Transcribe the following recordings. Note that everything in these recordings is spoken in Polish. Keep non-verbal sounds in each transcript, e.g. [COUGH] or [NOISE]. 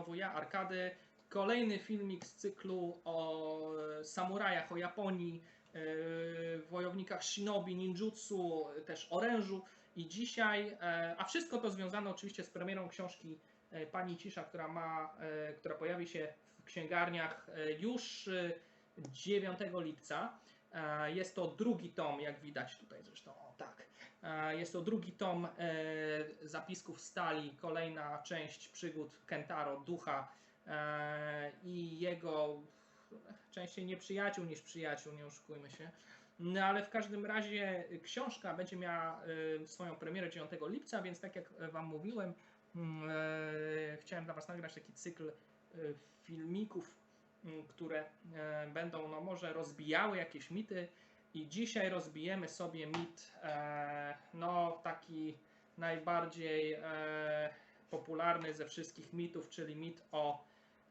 Znowu ja, Arkady. Kolejny filmik z cyklu o e, samurajach, o Japonii, e, wojownikach shinobi, ninjutsu, też orężu. I dzisiaj, e, a wszystko to związane oczywiście z premierą książki e, Pani Cisza, która, ma, e, która pojawi się w księgarniach e, już e, 9 lipca. E, Jest to drugi tom, jak widać tutaj zresztą, o tak. E, Jest to drugi tom e, zapisków stali, kolejna część przygód Kentaro, ducha e, i jego częściej nieprzyjaciół niż przyjaciół, nie oszukujmy się. No ale w każdym razie książka będzie miała swoją premierę 9 lipca, więc tak jak Wam mówiłem, mm, chciałem dla Was nagrać taki cykl filmików, m, które będą no może rozbijały jakieś mity i dzisiaj rozbijemy sobie mit e, no taki najbardziej e, popularny ze wszystkich mitów, czyli mit o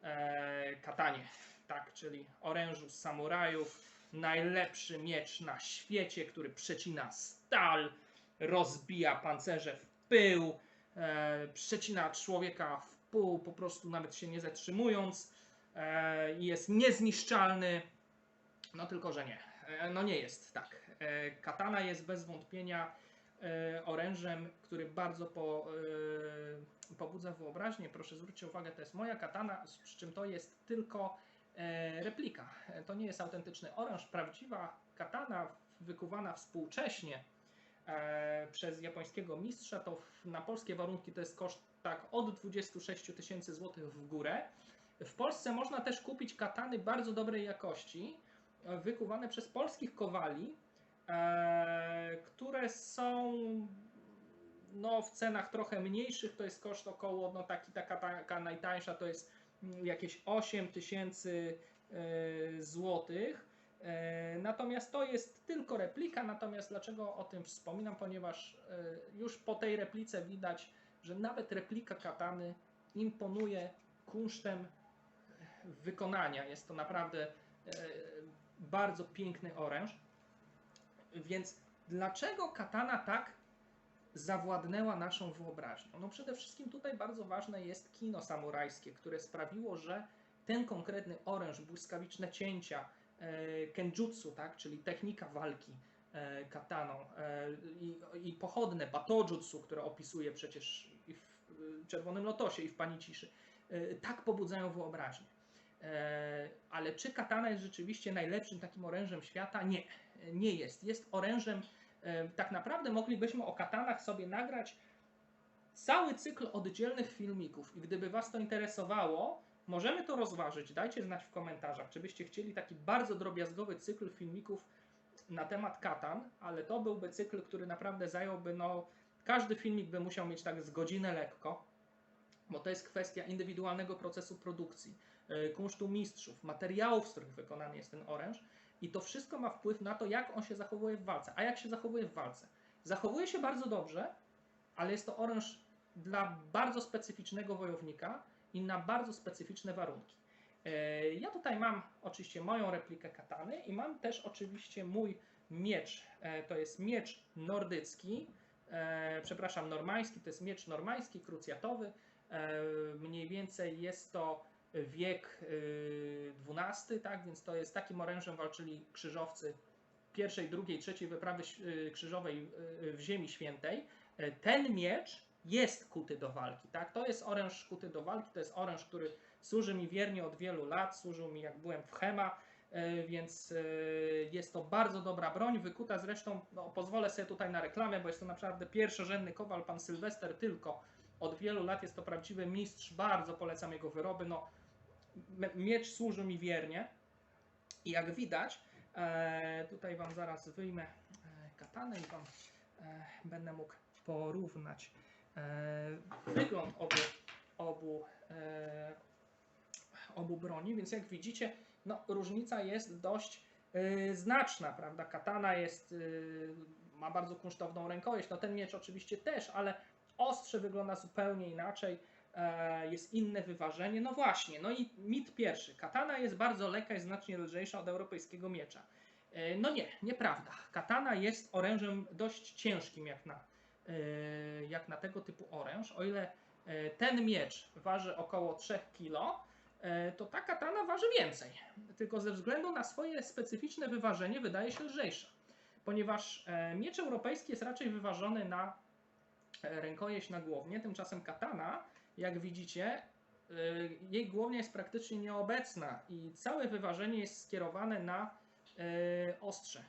e, katanie, tak, czyli orężu z samurajów, najlepszy miecz na świecie, który przecina stal, rozbija pancerze w pył, przecina człowieka w pół, po prostu nawet się nie zatrzymując, jest niezniszczalny, no tylko, że nie. E, No nie jest tak. E, Katana jest bez wątpienia e, orężem, który bardzo po, pobudza wyobraźnię. Proszę zwróćcie uwagę, to jest moja katana, przy czym to jest tylko replika. To nie jest autentyczny oręż. Prawdziwa katana wykuwana współcześnie przez japońskiego mistrza, to na polskie warunki to jest koszt tak od 26 tysięcy złotych w górę. W Polsce można też kupić katany bardzo dobrej jakości, wykuwane przez polskich kowali, e, które są no, w cenach trochę mniejszych. To jest koszt około, no taki, taka, taka najtańsza to jest mm, jakieś 8 tysięcy e, złotych. E, Natomiast to jest tylko replika. Natomiast dlaczego o tym wspominam? Ponieważ już po tej replice widać, że nawet replika katany imponuje kunsztem wykonania. Jest to naprawdę bardzo piękny oręż. Więc dlaczego katana tak zawładnęła naszą wyobraźnią? No przede wszystkim tutaj bardzo ważne jest kino samurajskie, które sprawiło, że ten konkretny oręż, błyskawiczne cięcia, e, kenjutsu, tak, czyli technika walki e, kataną e, i, i pochodne batojutsu, które opisuje przecież i w Czerwonym Lotosie i w Pani Ciszy, tak pobudzają wyobraźnię. E, Ale czy katana jest rzeczywiście najlepszym takim orężem świata? Nie, nie jest. Jest orężem, e, tak naprawdę moglibyśmy o katanach sobie nagrać cały cykl oddzielnych filmików i gdyby Was to interesowało, możemy to rozważyć. Dajcie znać w komentarzach, czy byście chcieli taki bardzo drobiazgowy cykl filmików na temat katan, ale to byłby cykl, który naprawdę zająłby, no, każdy filmik by musiał mieć tak z godzinę lekko, bo to jest kwestia indywidualnego procesu produkcji, e, kunsztu mistrzów, materiałów, z których wykonany jest ten oręż i to wszystko ma wpływ na to, jak on się zachowuje w walce. A jak się zachowuje w walce? Zachowuje się bardzo dobrze, ale jest to oręż dla bardzo specyficznego wojownika i na bardzo specyficzne warunki. E, Ja tutaj mam oczywiście moją replikę katany i mam też oczywiście mój miecz. E, To jest miecz nordycki, przepraszam, normański, to jest miecz normański, krucjatowy. E, Mniej więcej jest to wiek e, XII, tak, więc to jest takim orężem walczyli krzyżowcy pierwszej, drugiej, trzeciej wyprawy e, krzyżowej e, w Ziemi Świętej. E, Ten miecz jest kuty do walki, tak? To jest oręż kuty do walki, to jest oręż, który służy mi wiernie od wielu lat, służył mi jak byłem w Chema, e, więc e, jest to bardzo dobra broń, wykuta zresztą, no, pozwolę sobie tutaj na reklamę, bo jest to naprawdę pierwszorzędny kowal, pan Sylwester tylko, od wielu lat jest to prawdziwy mistrz, bardzo polecam jego wyroby, no miecz służy mi wiernie i jak widać, e, tutaj Wam zaraz wyjmę e, katanę i Wam e, będę mógł porównać wygląd obu, obu, obu broni, więc jak widzicie, no, różnica jest dość znaczna, prawda? Katana jest, ma bardzo kunsztowną rękojeść, no ten miecz oczywiście też, ale ostrze wygląda zupełnie inaczej, e, jest inne wyważenie. No właśnie, no i mit pierwszy. Katana jest bardzo lekka i znacznie lżejsza od europejskiego miecza. E, No nie, nieprawda. Katana jest orężem dość ciężkim jak na, e, jak na tego typu oręż. O ile ten miecz waży około 3 kg, to ta katana waży więcej. Tylko ze względu na swoje specyficzne wyważenie wydaje się lżejsza. Ponieważ miecz europejski jest raczej wyważony na rękojeść na głownię, tymczasem katana, jak widzicie, e, jej głownia jest praktycznie nieobecna i całe wyważenie jest skierowane na e, ostrze.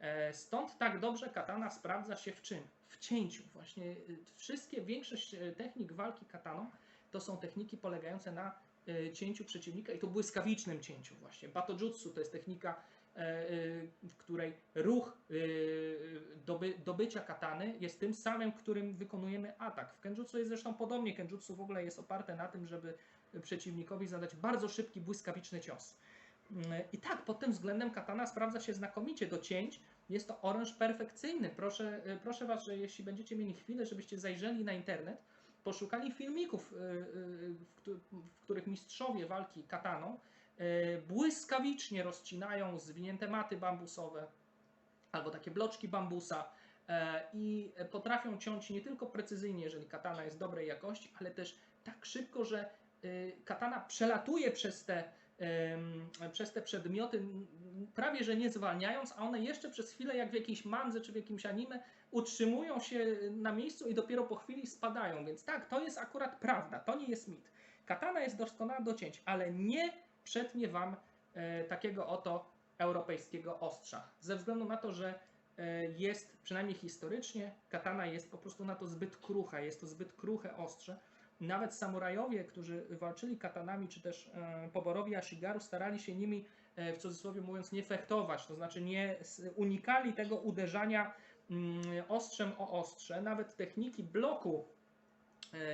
E, Stąd tak dobrze katana sprawdza się w czym? W cięciu. Właśnie wszystkie, większość e, technik walki kataną to są techniki polegające na e, cięciu przeciwnika i to błyskawicznym cięciu właśnie. Batojutsu to jest technika, e, e, w której ruch e, doby, dobycia katany jest tym samym, którym wykonujemy atak. W kenjutsu jest zresztą podobnie. Kenjutsu w ogóle jest oparte na tym, żeby przeciwnikowi zadać bardzo szybki, błyskawiczny cios. I tak, pod tym względem katana sprawdza się znakomicie do cięć. Jest to oręż perfekcyjny. Proszę, proszę Was, że jeśli będziecie mieli chwilę, żebyście zajrzeli na internet, poszukali filmików, w któ- w których mistrzowie walki kataną błyskawicznie rozcinają zwinięte maty bambusowe albo takie bloczki bambusa e, i potrafią ciąć nie tylko precyzyjnie, jeżeli katana jest dobrej jakości, ale też tak szybko, że y, katana przelatuje przez te przez te przedmioty, prawie że nie zwalniając, a one jeszcze przez chwilę, jak w jakiejś mandze czy w jakimś anime, utrzymują się na miejscu i dopiero po chwili spadają. Więc tak, to jest akurat prawda, to nie jest mit. Katana jest doskonała do cięć, ale nie przetnie wam e, takiego oto europejskiego ostrza. Ze względu na to, że e, jest, przynajmniej historycznie, katana jest po prostu na to zbyt krucha, jest to zbyt kruche ostrze. Nawet samurajowie, którzy walczyli katanami, czy też e, poborowi Ashigaru, starali się nimi, w cudzysłowie mówiąc, nie fechtować, to znaczy nie unikali tego uderzania mm, ostrzem o ostrze. Nawet techniki bloku,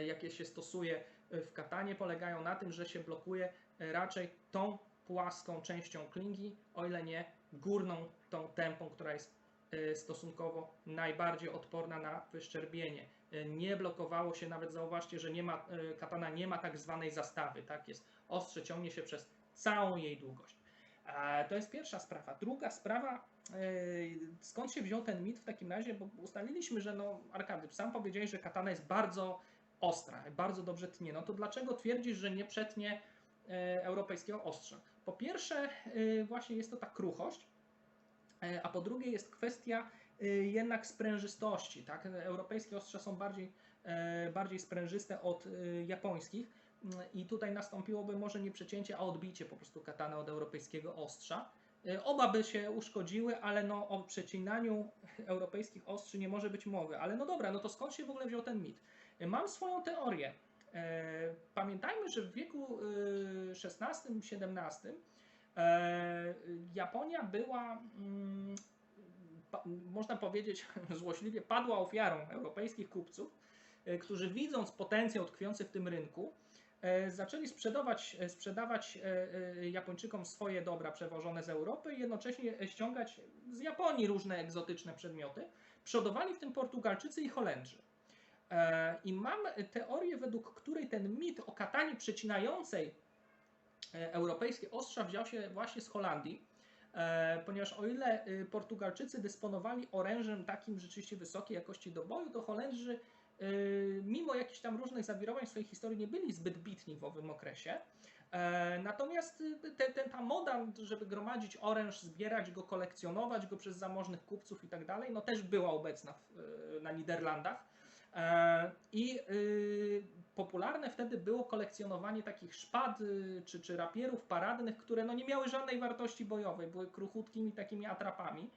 jakie się stosuje w katanie, polegają na tym, że się blokuje raczej tą płaską częścią klingi, o ile nie górną, tą tępą, która jest e, stosunkowo najbardziej odporna na wyszczerbienie. E, Nie blokowało się, nawet zauważcie, że nie ma, e, katana nie ma tak zwanej zastawy, tak jest. Ostrze ciągnie się przez całą jej długość. E, To jest pierwsza sprawa. Druga sprawa, e, skąd się wziął ten mit w takim razie, bo ustaliliśmy, że no, Arkady, sam powiedziałeś, że katana jest bardzo ostra, bardzo dobrze tnie. No to dlaczego twierdzisz, że nie przetnie e, europejskiego ostrza? Po pierwsze, e, właśnie jest to ta kruchość, e, a po drugie jest kwestia e, jednak sprężystości. Tak? Europejskie ostrza są bardziej, e, bardziej sprężyste od e, japońskich Mm, i tutaj nastąpiłoby może nie przecięcie, a odbicie po prostu katany od europejskiego ostrza. E, Oba by się uszkodziły, ale no o przecinaniu europejskich ostrzy nie może być mowy. Ale no dobra, no to skąd się w ogóle wziął ten mit? E, Mam swoją teorię. E, Pamiętajmy, że w wieku e, XVI-XVII e, Japonia była, mm, można powiedzieć [LAUGHS] złośliwie, padła ofiarą europejskich kupców, e, którzy widząc potencjał tkwiący w tym rynku, e, zaczęli sprzedawać, e, sprzedawać e, e, Japończykom swoje dobra przewożone z Europy i jednocześnie ściągać z Japonii różne egzotyczne przedmioty. Przodowali w tym Portugalczycy i Holendrzy. E, I mam teorię, według której ten mit o katanie przecinającej e, europejskie ostrza wziął się właśnie z Holandii, e, ponieważ o ile Portugalczycy dysponowali orężem takim rzeczywiście wysokiej jakości do boju, to Holendrzy mimo jakichś tam różnych zawirowań w swojej historii nie byli zbyt bitni w owym okresie. Natomiast te, te, ta moda, żeby gromadzić oręż, zbierać go, kolekcjonować go przez zamożnych kupców i tak dalej, no też była obecna w, na Niderlandach. E, I y, popularne wtedy było kolekcjonowanie takich szpad y, czy, czy rapierów paradnych, które no nie miały żadnej wartości bojowej, były kruchutkimi takimi atrapami,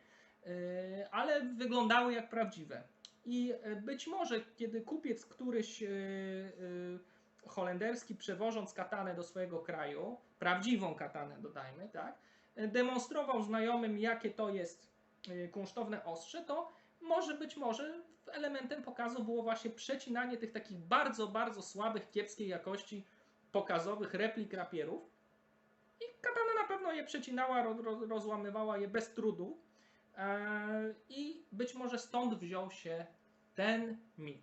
y, ale wyglądały jak prawdziwe. I być może, kiedy kupiec któryś holenderski, przewożąc katanę do swojego kraju, prawdziwą katanę dodajmy, tak, demonstrował znajomym, jakie to jest kunsztowne ostrze, to może być może elementem pokazu było właśnie przecinanie tych takich bardzo, bardzo słabych, kiepskiej jakości pokazowych replik rapierów. I katana na pewno je przecinała, ro, ro, rozłamywała je bez trudu. E, I być może stąd wziął się ten mit.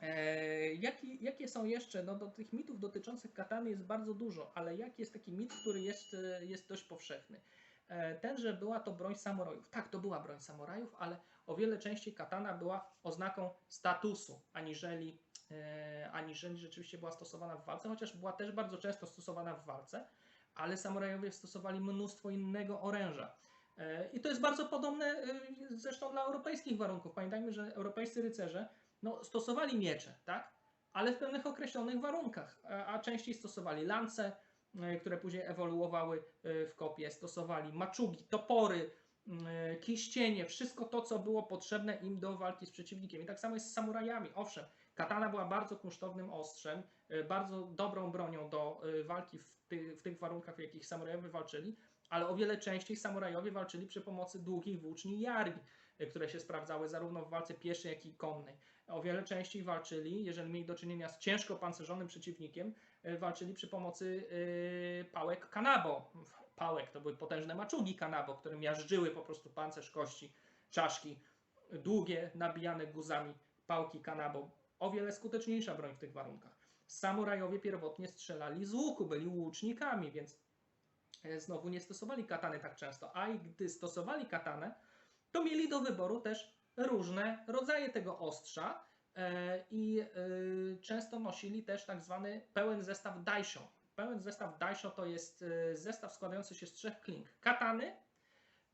E, jaki, jakie są jeszcze? No, do tych mitów dotyczących katany jest bardzo dużo, ale jaki jest taki mit, który jest, jest dość powszechny? E, ten, że była to broń samurajów. Tak, to była broń samurajów, ale o wiele częściej katana była oznaką statusu, aniżeli e, aniżeli rzeczywiście była stosowana w walce, chociaż była też bardzo często stosowana w walce, ale samurajowie stosowali mnóstwo innego oręża. E, I to jest bardzo podobne e, zresztą dla europejskich warunków. Pamiętajmy, że europejscy rycerze no, stosowali miecze, tak? ale w pewnych określonych warunkach, a, częściej stosowali lance, które później ewoluowały w kopie, stosowali maczugi, topory, kiścienie, wszystko to, co było potrzebne im do walki z przeciwnikiem. I tak samo jest z samurajami. Owszem, katana była bardzo kunsztownym ostrzem, e, bardzo dobrą bronią do e, walki w, ty, w tych warunkach, w jakich samurajowie walczyli, ale o wiele częściej samurajowie walczyli przy pomocy długich włóczni yargi, e, które się sprawdzały zarówno w walce pieszej, jak i konnej. O wiele częściej walczyli, jeżeli mieli do czynienia z ciężko pancerzonym przeciwnikiem, e, walczyli przy pomocy e, pałek kanabo. Pałek to były potężne maczugi kanabo, które miażdżyły po prostu pancerz kości, czaszki, długie, nabijane guzami pałki kanabo. O wiele skuteczniejsza broń w tych warunkach. Samurajowie pierwotnie strzelali z łuku, byli łucznikami, więc e, znowu nie stosowali katany tak często. A i gdy stosowali katanę, to mieli do wyboru też różne rodzaje tego ostrza e, i e, często nosili też tak zwany pełen zestaw daisho. Pełen zestaw daisho to jest e, zestaw składający się z trzech klink. Katany,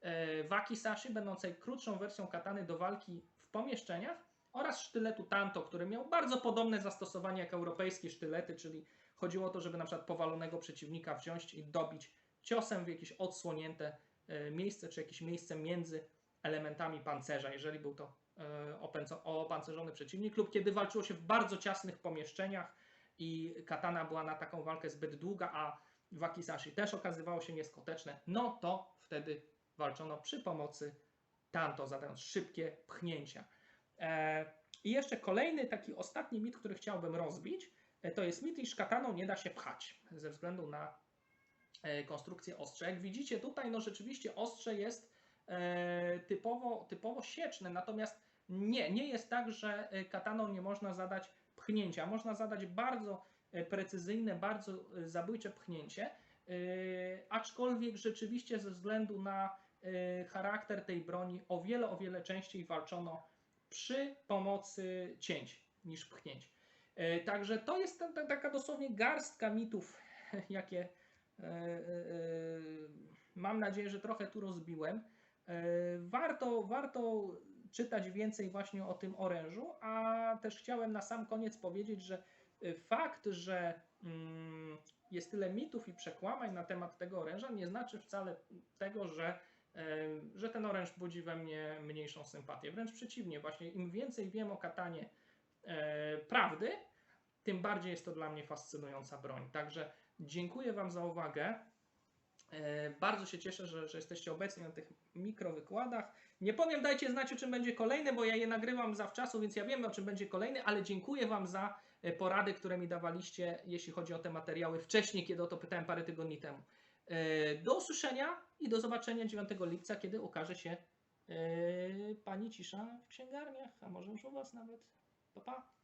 e, wakisashi, będącej krótszą wersją katany do walki w pomieszczeniach oraz sztyletu tanto, który miał bardzo podobne zastosowanie jak europejskie sztylety, czyli chodziło o to, żeby na przykład powalonego przeciwnika wziąć i dobić ciosem w jakieś odsłonięte e, miejsce, czy jakieś miejsce między elementami pancerza, jeżeli był to opancerzony przeciwnik, lub kiedy walczyło się w bardzo ciasnych pomieszczeniach i katana była na taką walkę zbyt długa, a wakisashi też okazywało się nieskuteczne, no to wtedy walczono przy pomocy tanto, zadając szybkie pchnięcia. E, I jeszcze kolejny, taki ostatni mit, który chciałbym rozbić, e, to jest mit, iż kataną nie da się pchać ze względu na e, konstrukcję ostrza. Jak widzicie tutaj, no rzeczywiście ostrze jest typowo, typowo sieczne, natomiast nie, nie jest tak, że kataną nie można zadać pchnięcia. Można zadać bardzo e, precyzyjne, bardzo e, zabójcze pchnięcie, e, aczkolwiek rzeczywiście ze względu na charakter tej broni o wiele, o wiele częściej walczono przy pomocy cięć niż pchnięć. Także to jest ta, ta, taka dosłownie garstka mitów, [LAUGHS] jakie mam nadzieję, że trochę tu rozbiłem. Warto, warto czytać więcej właśnie o tym orężu, a też chciałem na sam koniec powiedzieć, że e, fakt, że mm, jest tyle mitów i przekłamań na temat tego oręża, nie znaczy wcale tego, że e, że ten oręż budzi we mnie mniejszą sympatię. Wręcz przeciwnie, właśnie im więcej wiem o katanie e, prawdy, tym bardziej jest to dla mnie fascynująca broń. Także dziękuję Wam za uwagę. Bardzo się cieszę, że, że jesteście obecni na tych mikrowykładach. Nie powiem, dajcie znać, o czym będzie kolejny, bo ja je nagrywam zawczasu, więc ja wiem, o czym będzie kolejny, ale dziękuję Wam za e, porady, które mi dawaliście, jeśli chodzi o te materiały wcześniej, kiedy o to pytałem parę tygodni temu. E, Do usłyszenia i do zobaczenia 9 lipca, kiedy ukaże się e, Pani Cisza w księgarniach, a może już u Was nawet. Pa, pa.